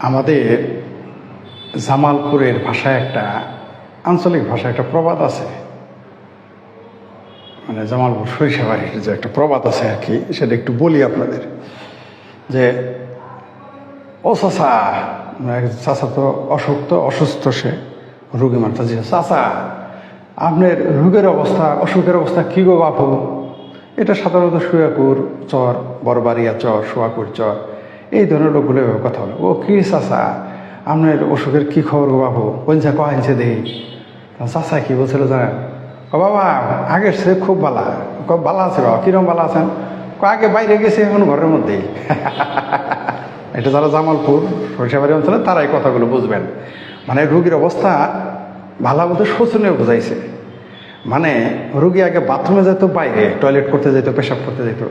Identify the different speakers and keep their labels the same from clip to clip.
Speaker 1: আমাদের জামালপুরের ভাষায় একটা আঞ্চলিক ভাষায় একটা প্রবাদ আছে। মানে জামালপুর সরিষাবাড়ির যে একটা প্রবাদ আছে আর কি, সেটা একটু বলি আপনাদের। যে, ও চাষা চাষা তো অসুখ অসুস্থ সে, রুগী মারতে যে চাষা আপনার রোগের অবস্থা, অসুখের অবস্থা কী গো বাপু? এটা সাধারণত শুয়াকুর চর বড়বাড়িয়া চর, শুয়াকুর চর এই ধরনের লোকগুলো কথা বলে। ও, কি চাষা আপনার অসুখের কী খবর গো বাপু কইছে কয়েছে দেখি চাষা কী বলছিল জানেন? ও বাবা, আগের সে খুব বালা। ক বালা আছে বাবা কীরকম বালা আছেন? আগে বাইরে গেছে এখন ঘরের মধ্যেই। এটা যারা জামালপুর, সরিষাবাড়ি অঞ্চলে তারা এই কথাগুলো বুঝবেন। মানে রুগীর অবস্থা ভালো বলতে শোচনীয় বোঝাইছে। মানে রুগী আগে বাথরুমে যেত বাইরে টয়লেট করতে যেত পেশাব করতে যেত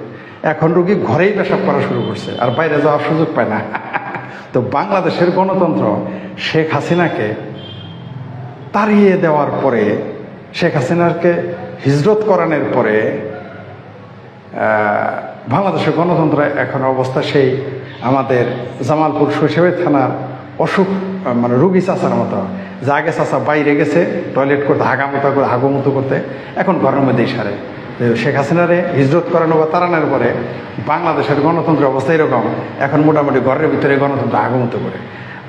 Speaker 1: এখন রুগী ঘরেই পেশাব করা শুরু করছে, আর বাইরে যাওয়ার সুযোগ পায় না। তো বাংলাদেশের গণতন্ত্র শেখ হাসিনাকে তাড়িয়ে দেওয়ার পরে, শেখ হাসিনাকে হিজরত করানোর পরে বাংলাদেশের গণতন্ত্র এখন অবস্থা সেই আমাদের জামালপুর শৈশবে থানার অসুখ মানে রুগী চাচার মতো। যে আগে চাচা বাইরে গেছে, টয়লেট করতে, হাগামতো করে, হাগুমতো করতে, এখন ঘরের মধ্যেই সারে। শেখ হাসিনারে হিজরত করানো বা তাড়ানোর পরে বাংলাদেশের গণতন্ত্রের অবস্থা এরকম, এখন মোটামুটি ঘরের ভিতরে গণতন্ত্র হাগুমতো করে।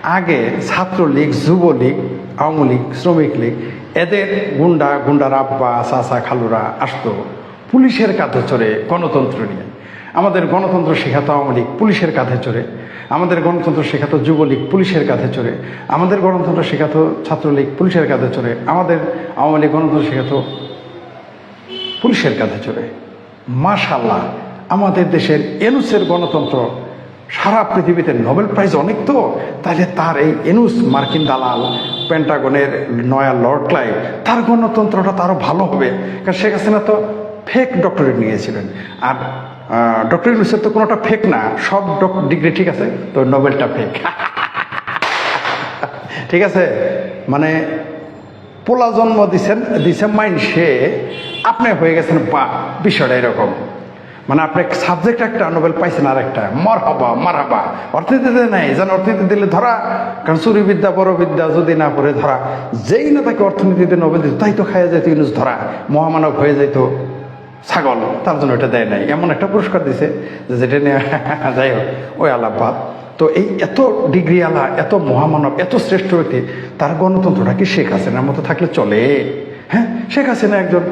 Speaker 1: আগে ছাত্রলীগ, যুবলীগ আওয়ামী লীগ শ্রমিক লীগ, এদের গুন্ডা, গুন্ডার, আব্বা, চাচা, খালুরা আসতো। পুলিশের কাঁধে চড়ে গণতন্ত্র নিয়ে। আমাদের গণতন্ত্র শেখাতো আওয়ামী লীগ, পুলিশের কাঁধে চড়ে। আমাদের গণতন্ত্র শেখাতো যুবলীগ, পুলিশের কাঁধে চড়ে। আমাদের গণতন্ত্র শেখাতো ছাত্রলীগ, পুলিশের কাঁধে চড়ে। আমাদের আওয়ামী লীগ গণতন্ত্র শেখাতো পুলিশের কাঁধে চড়ে। মাশাল্লাহ আমাদের দেশের এনুসের গণতন্ত্র, সারা পৃথিবীতে নোবেল প্রাইজ অনেক তো। তাহলে তার এই এনুস, মার্কিন দালাল, পেন্টাগনের নয়া লর্ড ক্লাই তার গণতন্ত্রটা তারও ভালো হবে। কারণ শেখ হাসিনা তো ফেক ডক্টরেট নিয়েছিলেন। আর ডক্টর ইউনুসের তো কোনোটা ফেক না, সব ডিগ্রি ঠিক আছে, তো নোবেলটা ফেক ঠিক আছে? মানে পোলা জন্ম দিছেন দিছে মাইন্ড সে আপনি হয়ে গেছেন বা, বিষয়টা এরকম। মানে আপনি সাবজেক্ট একটা নোবেল পাইছেন আর একটা মর হবা মার হবা অর্থনীতিতে নাই, যেন অর্থনীতি দিলে ধরা, কারণ বড় বিদ্যা যদি না পড়ে ধরা। যেই না তাকে অর্থনীতিতে নোবেল দিত, তাই তো খাইয়া যেত ইউনুস ধরা, মহামানব হয়ে যেত ছাগল, তার জন্য এটা দেয় নাই। এমন একটা পুরস্কার দিছে যেটা নিয়ে যাই হোক, ওই আলাপাত তো এই এত ডিগ্রি আলা, এত মহামানব, এত শ্রেষ্ঠ ব্যক্তি, তার গণতন্ত্রটা কি শেখ হাসিনার মতো থাকলে চলে? হ্যাঁ? শেখ হাসিনা একজন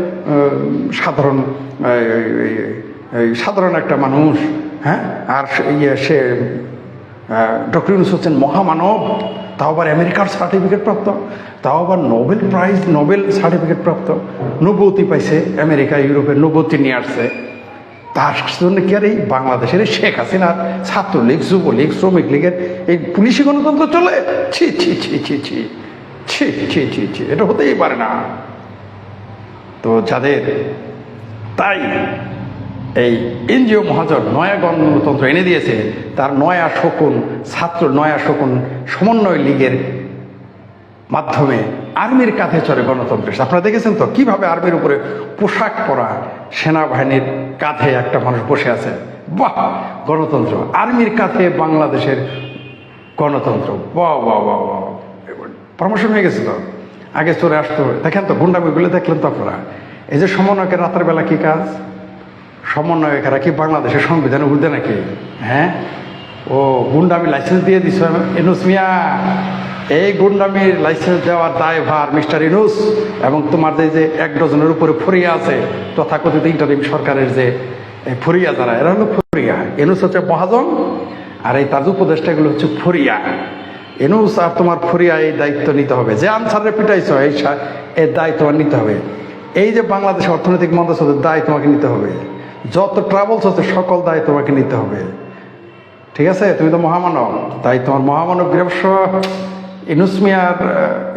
Speaker 1: সাধারণ সাধারণ একটা মানুষ হ্যাঁ? আর ইয়ে সে ডক্টর ইউনুস হচ্ছেন মহামানব। তাও আবার আমেরিকার সার্টিফিকেট প্রাপ্ত, তাও আবার নোবেল প্রাইজ নোবেল সার্টিফিকেট প্রাপ্ত। নবতি পাইছে আমেরিকা, ইউরোপের নবতি নিয়ে আসছে। তার জন্য কি আর এই বাংলাদেশের শেখ হাসিনার ছাত্রলীগ, যুবলীগ, শ্রমিক লীগের এই পুলিশি গণতন্ত্র চলে? ছি ছি ছি ছি ছি ছি ছি ছি ছি, এটা হতেই পারে না। তো যাদের, তাই এই এনজিও মহাজন নয়া গণতন্ত্র এনে দিয়েছে, তার নয়া শকুন, ছাত্র নয়া শকুন সমন্বয় লীগের মাধ্যমে আর্মির কাঁধে চড়ে গণতন্ত্র আপনারা দেখেছেন তো? কীভাবে আর্মির উপরে পোশাক পরা সেনাবাহিনীর কাঁধে একটা মানুষ বসে আছে? বাহ! গণতন্ত্র। আর্মির কাঁধে বাংলাদেশের গণতন্ত্র। বাহ বাহ বাহ বাহ। প্রমোশন হয়ে গেছে তো? আগে চলে আসতো। দেখেন তো গুন্ডামিগুলো দেখলেন তো আপনারা। এই যে সমন্বয়কের রাতের বেলা কি কাজ? সমন্বয়কেরা কি বাংলাদেশের সংবিধানে উঠবে নাকি? হ্যাঁ? ও, গুন্ডামি লাইসেন্স দিয়ে দিছ। এনুস মিয়া, এই গুন্ডামির লাইসেন্স দেওয়ার দায় ভার মিস্টার ইনুস এবং তোমার যে যে এক ডজনের উপরে ফরিয়া আছে, তথাকথিত ইন্টারিম সরকারের যে ফরিয়া যারা, এরা হলো ফুরিয়া। এনুস হচ্ছে মহাজন, আর এই তাজ উপদেষ্টাগুলো হচ্ছে ফুরিয়া। এনুস আর তোমার ফুরিয়া এই দায়িত্ব নিতে হবে। যে আনসারে পিটাইছ, এই এর দায় তোমার নিতে হবে। এই যে বাংলাদেশ অর্থনৈতিক মন্দাসদের দায় তোমাকে নিতে হবে। যত ট্রাভেলস হচ্ছে সকল দায় তোমাকে নিতে হবে। ঠিক আছে? তুমি তো মহামানব। তাই তোমার মহামানব ব্যবস ইনুসমিয়ার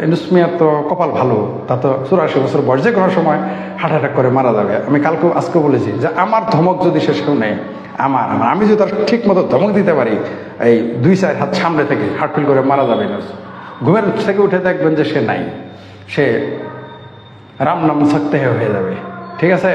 Speaker 1: ইনুসমিয়ার তো কপাল ভালো। তা তো চুরাশি বছর বয়স, যে কোনো সময় হার্ট অ্যাটাক করে মারা যাবে। আমি কালকে, আজকে বলেছি যে আমার ধমক যদি সে সেও নেই আমার আমার। আমি যদি তার ঠিক মতো ধমক দিতে পারি, এই দুই চার হাত সামনে থেকে হার্ট ফিল করে মারা যাবে ইনুস। ঘুমের থেকে উঠে দেখবেন যে সে নাই। সে রাম নাম থাকতে হয়ে যাবে। ঠিক আছে?